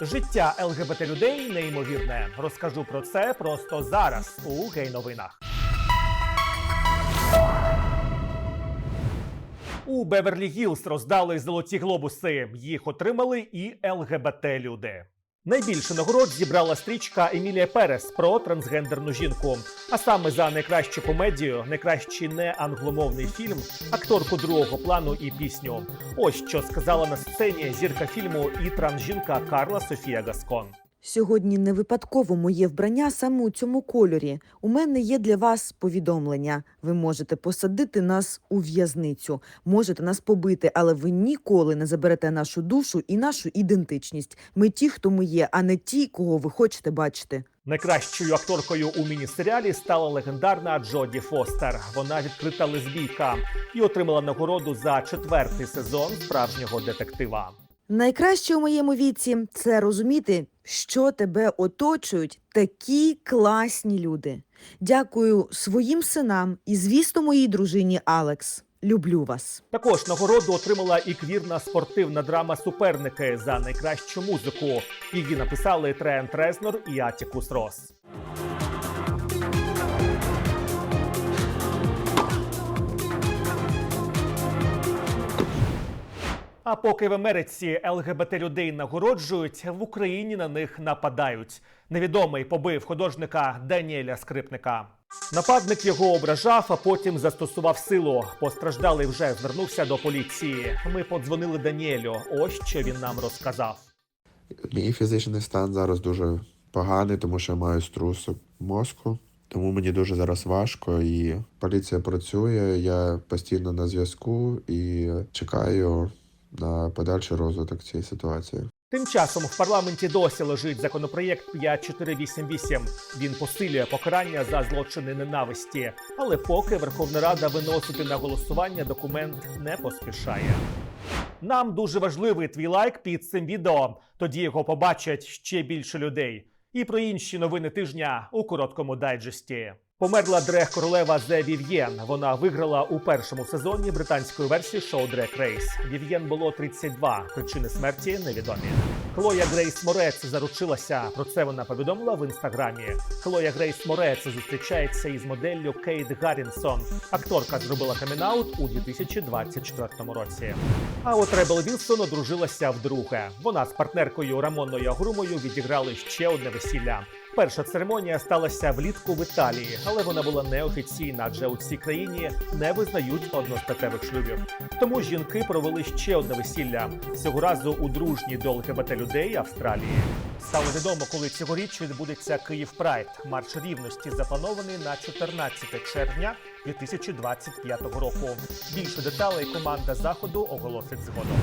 Життя ЛГБТ людей неймовірне. Розкажу про це просто зараз у гей-новинах. У Беверлі Гілс роздали золоті глобуси. Їх отримали і ЛГБТ люди. Найбільше нагород зібрала стрічка Емілія Перес про трансгендерну жінку. А саме за найкращу комедію, найкращий неангломовний фільм, акторку другого плану і пісню. Ось що сказала на сцені зірка фільму і трансжінка Карла Софія Гаскон. Сьогодні не випадково моє вбрання саме у цьому кольорі. У мене є для вас повідомлення. Ви можете посадити нас у в'язницю, можете нас побити, але ви ніколи не заберете нашу душу і нашу ідентичність. Ми ті, хто ми є, а не ті, кого ви хочете бачити. Найкращою акторкою у міні-серіалі стала легендарна Джоді Фостер. Вона відкрита лесбійка і отримала нагороду за четвертий сезон справжнього детектива. Найкраще у моєму віці це розуміти, що тебе оточують такі класні люди. Дякую своїм синам і, звісно, моїй дружині Алекс. Люблю вас. Також нагороду отримала і квірна спортивна драма Суперники за найкращу музику. Її написали Трент Резнор і Атікус Рос. А поки в Америці ЛГБТ людей нагороджують, в Україні на них нападають. Невідомий побив художника Даніеля Скрипника. Нападник його ображав, а потім застосував силу. Постраждалий вже звернувся до поліції. Ми подзвонили Даніелю. Ось що він нам розказав. Мій фізичний стан зараз дуже поганий, тому що я маю струсок мозку. Тому мені дуже зараз важко, і поліція працює. Я постійно на зв'язку і чекаю на подальший розвиток цієї ситуації. Тим часом в парламенті досі лежить законопроєкт 5488. Він посилює покарання за злочини ненависті, але поки Верховна Рада виносити на голосування документ не поспішає. Нам дуже важливий твій лайк під цим відео. Тоді його побачать ще більше людей. І про інші новини тижня у короткому дайджесті. Померла дрег королева Зе Вів'єн. Вона виграла у першому сезоні британської версії шоу Дрег Рейс. Вів'єн було 32. Причини смерті невідомі. Хлоя Грейс Морец заручилася. Про це вона повідомила в інстаграмі. Хлоя Грейс Морец зустрічається із моделлю Кейт Гаррінсон. Акторка зробила камінаут у 2024 році. А от Ребел Вілсон одружилася вдруге. Вона з партнеркою Рамоною Агрумою відіграли ще одне весілля. Перша церемонія сталася влітку в Італії, але вона була неофіційна, адже у цій країні не визнають одностатевих шлюбів. Тому жінки провели ще одне весілля цього разу у дружній до ЛГБТ людей Австралії. Стало відомо, коли цьогоріч відбудеться Київ Прайд. Марш рівності запланований на 14 червня 2025 року. Більше деталей команда заходу оголосить згодом.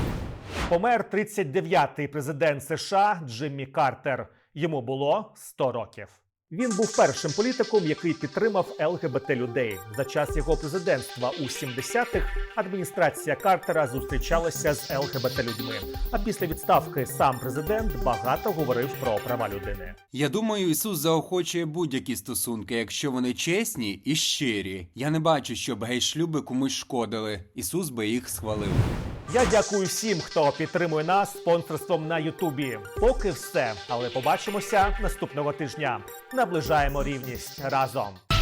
Помер 39-й президент США Джиммі Картер. Йому було 100 років. Він був першим політиком, який підтримав ЛГБТ людей. За час його президентства у 70-х адміністрація Картера зустрічалася з ЛГБТ людьми. А після відставки сам президент багато говорив про права людини. Я думаю, Ісус заохочує будь-які стосунки, якщо вони чесні і щирі. Я не бачу, щоб гей-шлюби комусь шкодили. Ісус би їх схвалив. Я дякую всім, хто підтримує нас спонсорством на Ютубі. Поки все, але побачимося наступного тижня. Наближаємо рівність разом.